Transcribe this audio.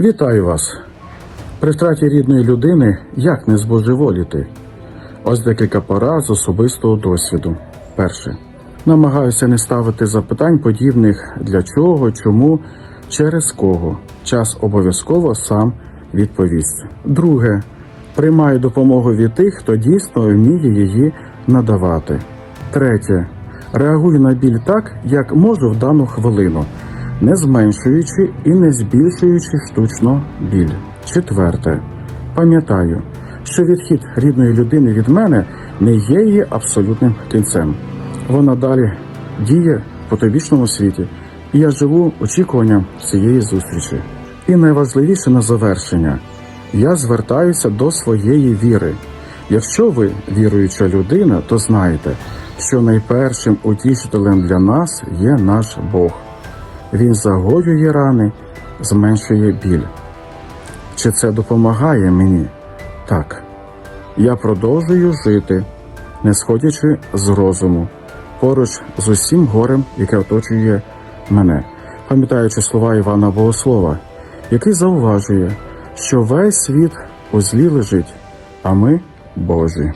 Вітаю вас! При втраті рідної людини як не збожеволіти? Ось декілька порад з особистого досвіду. Перше. Намагаюся не ставити запитань подібних для чого, чому, через кого. Час обов'язково сам відповість. Друге. Приймаю допомогу від тих, хто дійсно вміє її надавати. Третє. Реагую на біль так, як можу в дану хвилину, не зменшуючи і не збільшуючи штучно біль. Четверте. Пам'ятаю, що відхід рідної людини від мене не є її абсолютним кінцем. Вона далі діє в потобічному світі, і я живу очікуванням цієї зустрічі. І найважливіше на завершення я звертаюся до своєї віри. Якщо ви віруюча людина, то знайте, що найпершим утішителем для нас є наш Бог. Він загоює рани, зменшує біль. Чи це допомагає мені? Так. Я продовжую жити, не сходячи з розуму, поруч з усім горем, яке оточує мене, пам'ятаючи слова Івана Богослова, який зауважує, що весь світ у злі лежить, а ми Божі.